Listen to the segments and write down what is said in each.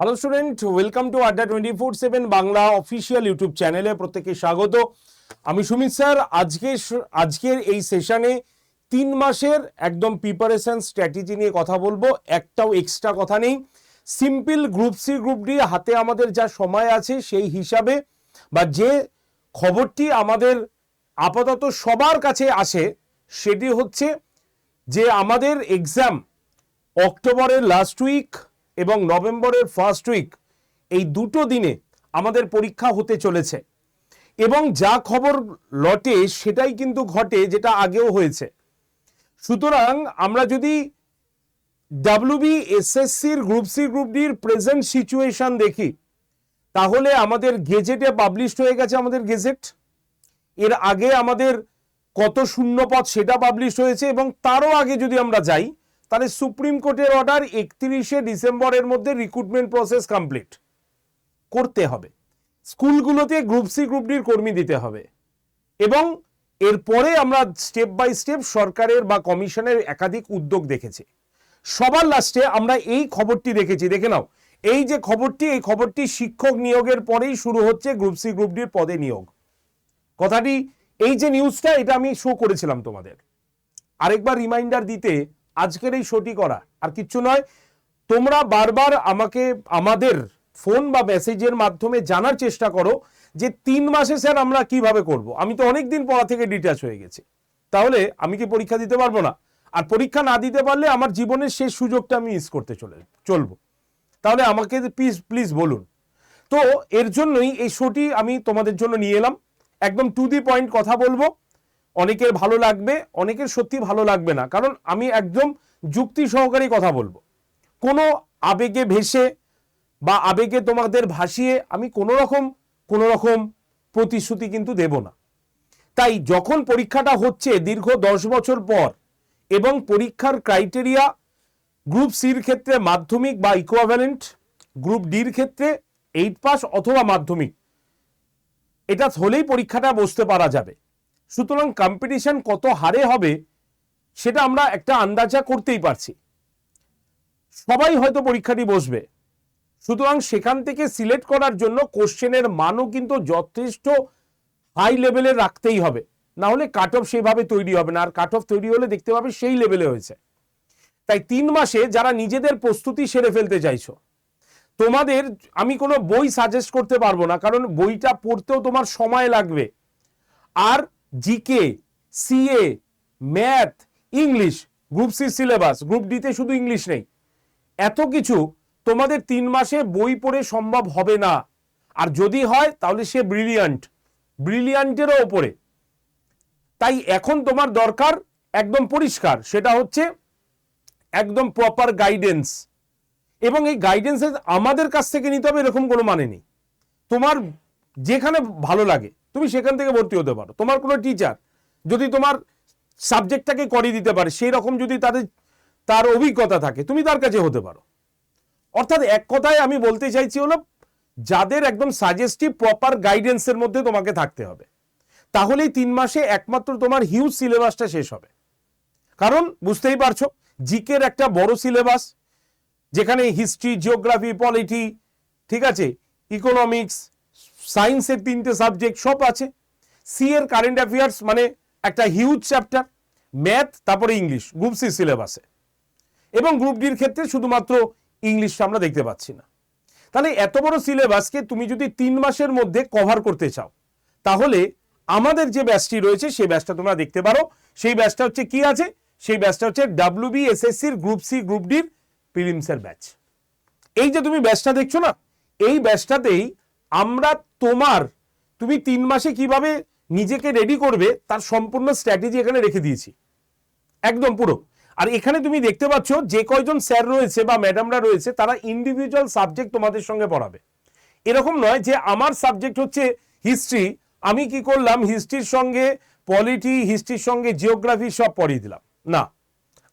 Hello student welcome to Adda twenty four seven Bangla official YouTube চ্যানেলে প্রত্যেকে স্বাগত। আমি সুমিত স্যার। আজকে আজকের এই সেশনে তিন মাসের একদম প্রিপারেশন স্ট্র্যাটেজি নিয়ে কথা বলব। একটাও এক্সট্রা কথা নেই। Simple group C group D হাতে আমাদের যা সময় আছে সেই হিসাবে বা যে খবরটি আমাদের আপাতত সবার কাছে আসে সেটি হচ্ছে যে আমাদের এক্সাম অক্টোবরের লাস্ট উইক এবং নভেম্বরের ফার্স্ট উইক এই দুটো দিনে আমাদের পরীক্ষা হতে চলেছে। এবং যা খবর লটে সেটাই কিন্তু ঘটে, যেটা আগেও হয়েছে। সুতরাং আমরা যদি ডাব্লিউবি এসএসসির গ্রুপ সি গ্রুপ ডির প্রেজেন্ট সিচুয়েশন দেখি, তাহলে আমাদের গেজেটে পাবলিশড হয়ে গেছে আমাদের গেজেট এর আগে আমাদের কত শূন্য পদ সেটা পাবলিশ হয়েছে এবং তারও আগে যদি আমরা যাই তাহলে সুপ্রিম কোর্টের অর্ডার একত্রিশে ডিসেম্বরের মধ্যে রিক্রুটমেন্ট প্রসেস কমপ্লিট করতে হবে। স্কুলগুলোতে গ্রুপ সি গ্রুপ ডির কর্মী দিতে হবে। এবং এরপরে আমরা স্টেপ বাই স্টেপ সরকারের বা কমিশনের একাধিক উদ্যোগ দেখেছি। সবার লাস্টে আমরা এই খবরটি দেখেছি। দেখে নাও, এই যে খবরটি, এই খবরটি শিক্ষক নিয়োগের পরেই শুরু হচ্ছে গ্রুপ সি গ্রুপ ডির পদে নিয়োগ। কথাটি, এই যে নিউজটা এটা আমি শো করেছিলাম তোমাদের। আরেকবার রিমাইন্ডার দিতে আজকের এই শোটি করা। আর কিচ্ছু নয়, তোমরা বারবার আমাকে, আমাদের ফোন বা মেসেজের মাধ্যমে জানার চেষ্টা করো যে তিন মাসে স্যার আমরা কীভাবে করব। আমি তো অনেক দিন পড়া থেকে ডিটাচ হয়ে গেছি। তাহলে আমি কি পরীক্ষা দিতে পারব না? আর পরীক্ষা না দিতে পারলে আমার জীবনের শেষ সুযোগটা আমি মিস করতে চলে, চলবো। তাহলে আমাকে প্লিজ প্লিজ বলুন। তো এর জন্যই এই শোটি আমি তোমাদের জন্য নিয়ে এলাম। একদম টু দি পয়েন্ট কথা বলব। অনেকের ভালো লাগবে, অনেকের সত্যি ভালো লাগবে না। কারণ আমি একদম যুক্তি সহকারী কথা বলব। কোনো আবেগে ভেসে বা আবেগে তোমাদের ভাসিয়ে আমি কোনো রকম কোনো রকম প্রতিশ্রুতি কিন্তু দেব না। তাই যখন পরীক্ষাটা হচ্ছে দীর্ঘ দশ বছর পর এবং পরীক্ষার ক্রাইটেরিয়া গ্রুপ সির ক্ষেত্রে মাধ্যমিক বা ইকুয়াভ্যালেন্ট গ্রুপ ডির ক্ষেত্রে এইট পাস অথবা মাধ্যমিক, এটা হলেই পরীক্ষাটা বসতে পারা যাবে। সুতরাং কম্পিটিশন কত হারে হবে সেটা আমরা একটা আন্দাজা করতেই পারছি। সবাই হয়তো পরীক্ষাটি বসবে। সুতরাং সেখান থেকে সিলেক্ট করার জন্য কোশ্চেনের মানও কিন্তু যথেষ্ট হাই লেভেলে রাখতেই হবে। না হলে কাট অফ সেভাবে তৈরি হবে না, আর কাট অফ তৈরি হলে দেখতে পাবে সেই লেভেলে হয়েছে। তাই তিন মাসে যারা নিজেদের প্রস্তুতি সেরে ফেলতে চাইছো, তোমাদের আমি কোনো বই সাজেস্ট করতে পারব না, কারণ বইটা পড়তেও তোমার সময় লাগবে। আর GK CA math English group C syllabus group ডিতে শুধু ইংলিশ নেই। এত কিছু তোমাদের তিন মাসে বই পড়ে সম্ভব হবে না। আর যদি হয়, তাহলে সে ব্রিলিয়ান্ট ব্রিলিয়ান্টেরও ওপরে। তাই এখন তোমার দরকার একদম পরিষ্কার, সেটা হচ্ছে একদম প্রপার গাইডেন্স এবং এই গাইডেন্স আমাদের কাছ থেকে নিতে হবে, এরকম কোনো মানে নেই। তোমার যেখানে ভালো লাগে। তুমি সেখান থেকে ভর্তি হতে পারো। তোমার কোনো টিচার যদি তোমার সাবজেক্টটাকে করিয়ে দিতে পারে, সেই রকম যদি তাদের, তার অভিজ্ঞতা থাকে, তুমি তার কাছে হতে পারো। অর্থাৎ এক কথায় আমি বলতে চাইছি হলো, যাদের একদম সাজেস্টিভ প্রপার গাইডেন্সের মধ্যে তোমাকে থাকতে হবে, তাহলেই তিন মাসে একমাত্র তোমার হিউজ সিলেবাসটা শেষ হবে। কারণ বুঝতেই পারছ, জিকের একটা বড় সিলেবাস যেখানে হিস্ট্রি জিওগ্রাফি পলিটি ঠিক আছে ইকোনমিক্স সায়েন্সের তিনটে সাবজেক্ট সব আছে। সি এর কারেন্ট অ্যাফেয়ার্স মানে একটা হিউজ চ্যাপ্টার ম্যাথ তারপরে ইংলিশ গ্রুপ সি সিলেবাসে এবং গ্রুপ ডির ক্ষেত্রে শুধুমাত্র ইংলিশটা আমরা দেখতে পাচ্ছি না। তাহলে এত বড় সিলেবাসকে তুমি যদি তিন মাসের মধ্যে কভার করতে চাও, তাহলে আমাদের যে ব্যাচটি রয়েছে, সেই ব্যাচটা তোমরা দেখতে পারো। সেই ব্যাচটা হচ্ছে কি আছে? সেই ব্যাচটা হচ্ছে ডাব্লিউ বি এসএসসির গ্রুপ সি গ্রুপ ডির প্রিলিমসের ব্যাচ এই যে তুমি ব্যাচটা দেখছ না, এই ব্যাচটাতেই আমরা তোমার, তুমি তিন মাসে কীভাবে নিজেকে রেডি করবে তার সম্পূর্ণ স্ট্র্যাটেজি এখানে রেখে দিয়েছি। একদম পুরো। আর এখানে তুমি দেখতে পাচ্ছ যে কয়জন স্যার রয়েছে বা ম্যাডামরা রয়েছে, তারা ইন্ডিভিজুয়াল সাবজেক্ট তোমাদের সঙ্গে পড়াবে। এরকম নয় যে আমার সাবজেক্ট হচ্ছে হিস্ট্রি আমি কি করলাম হিস্ট্রির সঙ্গে পলিটি হিস্ট্রির সঙ্গে জিওগ্রাফি সব পড়িয়ে দিলাম। না,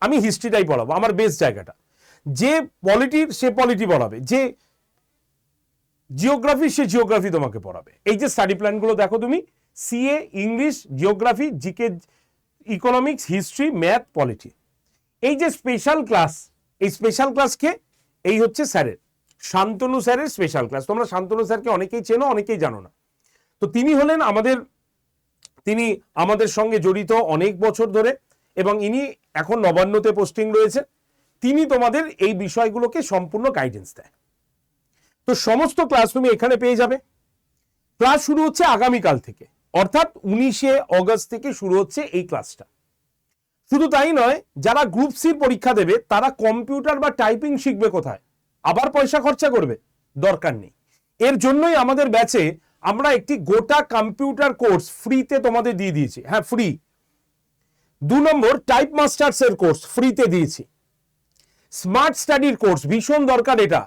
আমি হিস্ট্রিটাই পড়াবো, আমার বেস্ট জায়গাটা। যে পলিটির সে পলিটি পড়াবে। যে জিওগ্রাফি সে জিওগ্রাফি তোমাকে পড়াবে। এই যে স্টাডি প্ল্যানগুলো দেখো তুমি CA English geography GK economics history math polity এই যে স্পেশাল ক্লাস এই স্পেশাল ক্লাসকে এই হচ্ছে স্যারের শান্তনু স্যারের স্পেশাল ক্লাস তোমরা শান্তনু স্যারকে অনেকেই চেনো, অনেকেই জানো না। তো তিনি হলেন আমাদের, তিনি আমাদের সঙ্গে জড়িত অনেক বছর ধরে, এবং ইনি এখন নবান্নতে পোস্টিং রয়েছে। তিনি তোমাদের এই বিষয়গুলোকে সম্পূর্ণ গাইডেন্স দেয়। তো সমস্ত ক্লাস তুমি এখানে পেয়ে যাবে। ক্লাস শুরু হচ্ছে আগামীকাল থেকে। অর্থাৎ উনিশে অগস্ট থেকে শুরু হচ্ছে এই ক্লাসটা শুধু তাই নয়, যারা গ্রুপ সির পরীক্ষা দেবে, তারা কম্পিউটার বা টাইপিং শিখবে কোথায়? আবার পয়সা খরচা করবে? দরকার নেই। এর জন্যই আমাদের ব্যাচে আমরা একটি গোটা কম্পিউটার কোর্স ফ্রিতে তোমাদের দিয়ে দিয়েছি। হ্যাঁ ফ্রি দু নম্বর টাইপ মাস্টার্স এর কোর্স ফ্রিতে দিয়েছি। স্মার্ট স্টাডির কোর্স ভীষণ দরকার এটা।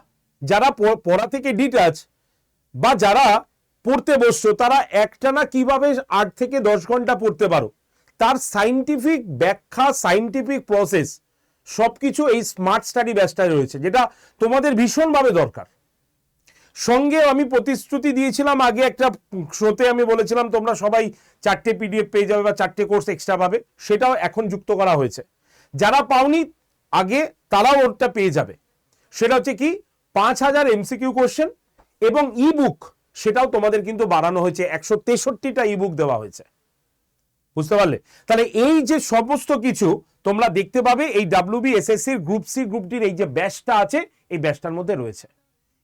যারা পড়া থেকে ডিটাচ বা যারা পড়তে বসছো, তারা একটানা কীভাবে আট থেকে দশ ঘণ্টা পড়তে পারো? তার সাইন্টিফিক ব্যাখ্যা সাইন্টিফিক প্রসেস সব কিছু এই স্মার্ট স্টাডি ব্যাচটায় রয়েছে, যেটা তোমাদের ভীষণভাবে দরকার। সঙ্গে আমি প্রতিশ্রুতি দিয়েছিলাম, আগে একটা শোতে আমি বলেছিলাম, তোমরা সবাই চারটে পিডিএফ পেয়ে যাবে বা চারটে কোর্স এক্সট্রা পাবে, সেটাও এখন যুক্ত করা হয়েছে। যারা পাওনি, আগে তারাও ওরটা পেয়ে যাবে। সেটা হচ্ছে কি পাঁচ হাজার এমসিকিউ কোশ্চেন এবং ই বুক সেটাও তোমাদের কিন্তু বাড়ানো হয়েছে। একশো তেষট্টিটা ই বুক দেওয়া হয়েছে। বুঝতে পারলে? তাহলে এই যে সমস্ত কিছু, তোমরা দেখতে পাবে এই ডাব্লিউবি এসএসসির গ্রুপ সি গ্রুপ ডির এই যে ব্যাচটা আছে, এই ব্যাচটার মধ্যে রয়েছে।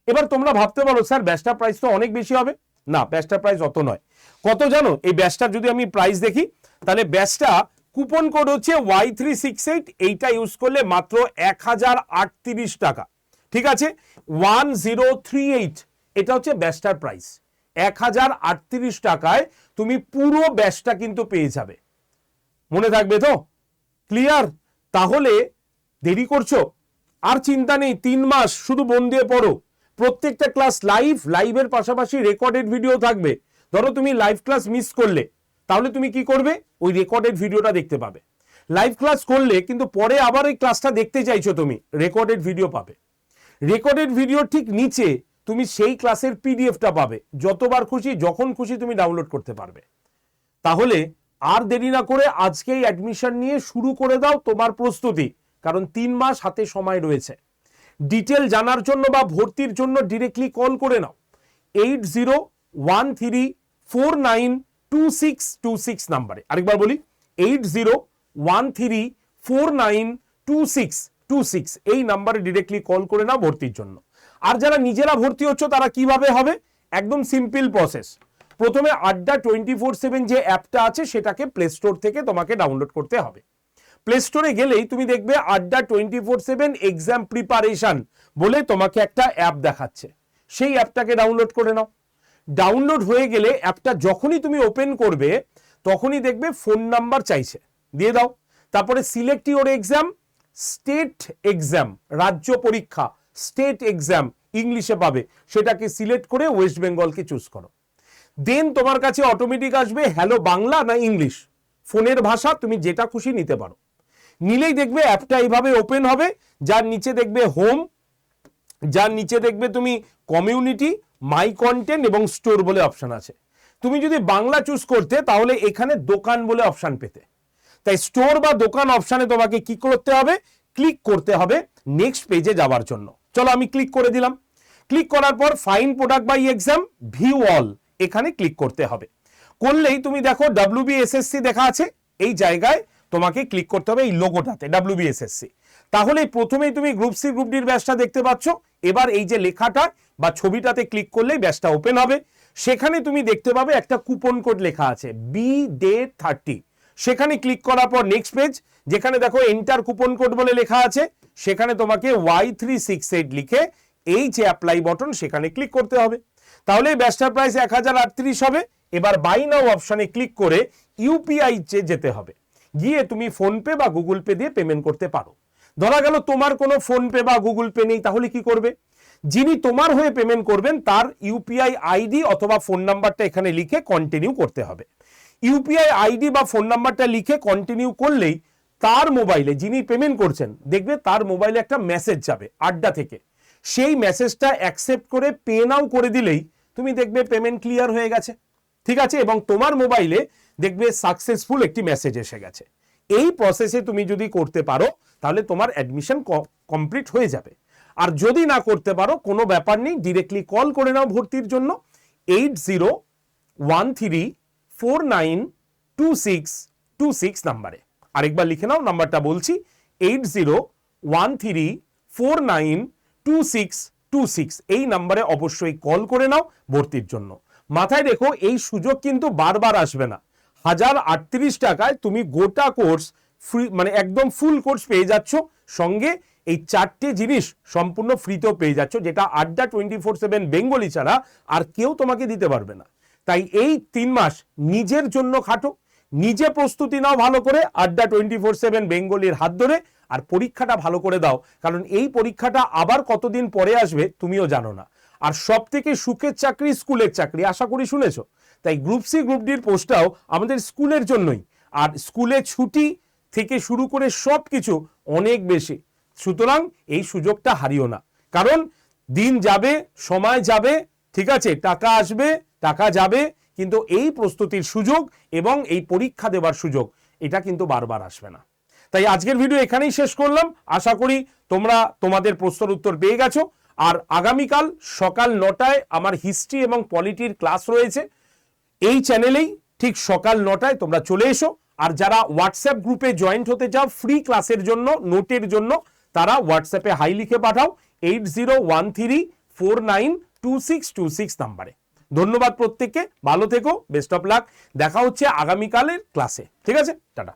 এবার তোমরা ভাবতে পারো, স্যার ব্যাচটার প্রাইস তো অনেক বেশি হবে। না ব্যাচটার প্রাইস অত নয়। কত জানো? এই ব্যাচটার যদি আমি প্রাইস দেখি, তাহলে ব্যাচটা কুপন কোড হচ্ছে ওয়াই থ্রি সিক্স এইট এইটা ইউজ করলে মাত্র এক হাজার আটত্রিশ টাকা। ঠিক আছে? ওয়ান জিরো থ্রি এইট এটা হচ্ছে ব্যাচটার প্রাইস। এক হাজার আটত্রিশ টাকায় তুমি পুরো ব্যাচটা কিন্তু পেয়ে যাবে। মনে থাকবে তো? ক্লিয়ার তাহলে দেরি করছ? আর চিন্তা নেই, তিন মাস শুধু মন দিয়ে পড়ো। প্রত্যেকটা ক্লাস লাইভ, লাইভের পাশাপাশি রেকর্ডেড ভিডিও থাকবে। ধরো তুমি লাইভ ক্লাস মিস করলে, তাহলে তুমি কি করবে? ওই রেকর্ডেড ভিডিওটা দেখতে পাবে। লাইভ ক্লাস করলে কিন্তু পরে আবার ওই ক্লাসটা দেখতে চাইছো তুমি রেকর্ডেড ভিডিও পাবে। রেকর্ডেড ভিডিও ঠিক নিচে তুমি সেই ক্লাসের পিডিএফটা পাবে। যতবার খুশি, যখন খুশি তুমি ডাউনলোড করতে পারবে। তাহলে আর দেরি না করে আজকেই অ্যাডমিশন নিয়ে শুরু করে দাও তোমার প্রস্তুতি, কারণ তিন মাস হাতে সময় রয়েছে। ডিটেল জানার জন্য বা ভর্তির জন্য ডিরেক্টলি কল করে নাও। Eight zero one three four nine two six two six নাম্বারে। আরেকবার বলি eight zero one three four nine two six two six এই নাম্বারে ডিরেক্টলি কল করে নাও ভর্তির জন্য। আর যারা নিজেরা ভর্তি হচ্ছে, তারা কীভাবে হবে? একদম সিম্পল প্রসেস প্রথমে আড্ডা টোয়েন্টি ফোর সেভেন যে অ্যাপটা আছে, সেটাকে প্লে স্টোর থেকে তোমাকে ডাউনলোড করতে হবে। প্লে স্টোরে গেলেই তুমি দেখবে Adda twenty four seven exam preparation বলে তোমাকে একটা অ্যাপ দেখাচ্ছে। সেই অ্যাপটাকে ডাউনলোড করে নাও। ডাউনলোড হয়ে গেলে অ্যাপটা যখনই তুমি ওপেন করবে, তখনই দেখবে ফোন নাম্বার চাইছে। দিয়ে দাও। তারপরে select your exam state exam, রাজ্য পরীক্ষা, স্টেট এক্সাম ইংলিশে পাবে। সেটাকে সিলেক্ট করে ওয়েস্ট বেঙ্গলকে চুজ করো। দেন তোমার কাছে অটোমেটিক আসবে, হ্যালো, বাংলা না ইংলিশ? ফোনের ভাষা তুমি যেটা খুশি নিতে পারো। নিলেই দেখবে অ্যাপটা এইভাবে ওপেন হবে। যার নিচে দেখবে হোম, যার নিচে দেখবে তুমি কমিউনিটি, মাই কন্টেন্ট এবং স্টোর বলে অপশন আছে। তুমি যদি বাংলা চুজ করতে, তাহলে এখানে দোকান বলে অপশন পেতে। তাই স্টোর বা দোকান অপশানে তোমাকে কি করতে হবে? ক্লিক করতে হবে নেক্সট পেজে যাওয়ার জন্য। চলো আমি ক্লিক করে দিলাম। ক্লিক করার পর fine product by exam view all এখানে ক্লিক করতে হবে। করলেই তুমি দেখো ডাব্লিউবিএসএসসি দেখা আছে, এই জায়গায় তোমাকে ক্লিক করতে হবে এই লোগোটাতে ডাব্লিউবিএসএসসি তাহলে প্রথমেই তুমি গ্রুপ সি গ্রুপ ডির ব্যাচটা দেখতে পাচ্ছ। এবার এই যে লেখাটা বা ছবিটাতে ক্লিক করলেই ব্যাচটা ওপেন হবে। সেখানে তুমি দেখতে পাবে একটা কুপন কোড লেখা আছে বি ডে থার্টি সেখানে ক্লিক করার পর নেক্সট পেজ যেখানে দেখো এন্টার কুপন কোড বলে লেখা আছে, সেখানে তোমাকে ওয়াই থ্রি সিক্স এইট লিখে এই যে অ্যাপ্লাই বটন সেখানে ক্লিক করতে হবে। তাহলে ব্যাচটার প্রাইস এক হাজার আটত্রিশ হবে, এবার বাই নাও অপশানে ক্লিক করে ইউপিআই যেতে হবে। গিয়ে তুমি ফোনপে বা গুগল পে দিয়ে পেমেন্ট করতে পারো। ধরা গেল তোমার কোনো ফোনপে বা গুগল পে নেই, তাহলে কি করবে? যিনি তোমার হয়ে পেমেন্ট করবেন, তার ইউপিআই আইডি অথবা ফোন নাম্বারটা এখানে লিখে কন্টিনিউ করতে হবে। ইউপিআই আইডি বা ফোন নাম্বারটা লিখে কন্টিনিউ করলেই তার মোবাইলে যিনি পেমেন্ট করছেন, দেখবে তার মোবাইলে একটা মেসেজ যাবে আড্ডা থেকে। সেই মেসেজটা অ্যাকসেপ্ট করে পে নাও করে দিলেই তুমি দেখবে পেমেন্ট ক্লিয়ার হয়ে গেছে। ঠিক আছে? এবং তোমার মোবাইলে দেখবে সাকসেসফুল একটি মেসেজ এসে গেছে। এই প্রসেসে তুমি যদি করতে পারো, তাহলে তোমার অ্যাডমিশন কমপ্লিট হয়ে যাবে। আর যদি না করতে পারো, কোনো ব্যাপার নেই ডিরেক্টলি কল করে নাও ভর্তির জন্য। Eight zero one three four nine two six two six নাম্বারে। আরেকবার লিখে নাও, নাম্বারটা বলছি, eight zero one three four nine two six two six. এই নাম্বারে অবশ্যই কল করে নাও ভর্তির জন্য। মাথায় রেখো, এই সুযোগ কিন্তু বারবার আসবে না। হাজার আটত্রিশ টাকায় তুমি গোটা কোর্স ফ্রি মানে একদম ফুল কোর্স পেয়ে যাচ্ছ। সঙ্গে এই চারটে জিনিস সম্পূর্ণ ফ্রিতেও পেয়ে যাচ্ছ, যেটা আড্ডা টোয়েন্টি ফোর সেভেন বেঙ্গলি ছাড়া আর কেউ তোমাকে দিতে পারবে না। তাই এই তিন মাস নিজের জন্য খাটো, নিজে প্রস্তুতি নাও ভালো করে, আড্ডা টোয়েন্টি ফোর সেভেন বেঙ্গলির হাত ধরে, আর পরীক্ষাটা ভালো করে দাও। কারণ এই পরীক্ষাটা আবার কতদিন পরে আসবে তুমিও জানো না। আর সব থেকে সুখের চাকরি স্কুলের চাকরি, আশা করি শুনেছ? তাই গ্রুপ সি গ্রুপ ডির পোস্টটাও আমাদের স্কুলের জন্যই। আর স্কুলে ছুটি থেকে শুরু করে সব কিছু অনেক বেশি। সুতরাং এই সুযোগটা হারিও না। কারণ দিন যাবে, সময় যাবে ঠিক আছে, টাকা আসবে, টাকা যাবে, কিন্তু এই প্রস্তুতির সুযোগ এবং এই পরীক্ষা দেওয়ার সুযোগ, এটা কিন্তু বারবার আসবে না। তাই আজকের ভিডিও এখানেই শেষ করলাম। আশা করি তোমরা তোমাদের প্রশ্নের উত্তর পেয়ে গেছো। আর আগামীকাল সকাল নটায় আমার হিস্ট্রি এবং পলিটির ক্লাস রয়েছে। এই চ্যানেলেই ঠিক সকাল নটায় তোমরা চলে এসো। আর যারা হোয়াটসঅ্যাপ গ্রুপে জয়েন্ট হতে চাও ফ্রি ক্লাসের জন্য নোটের জন্য, তারা হোয়াটসঅ্যাপে হাই লিখে পাঠাও। Eight zero one three four nine two six two six নাম্বারে ধন্যবাদ প্রত্যেককে, ভালো থেকো বেস্ট অফ লাক দেখা হচ্ছে আগামীকালের ক্লাসে ঠিক আছে? টাটা।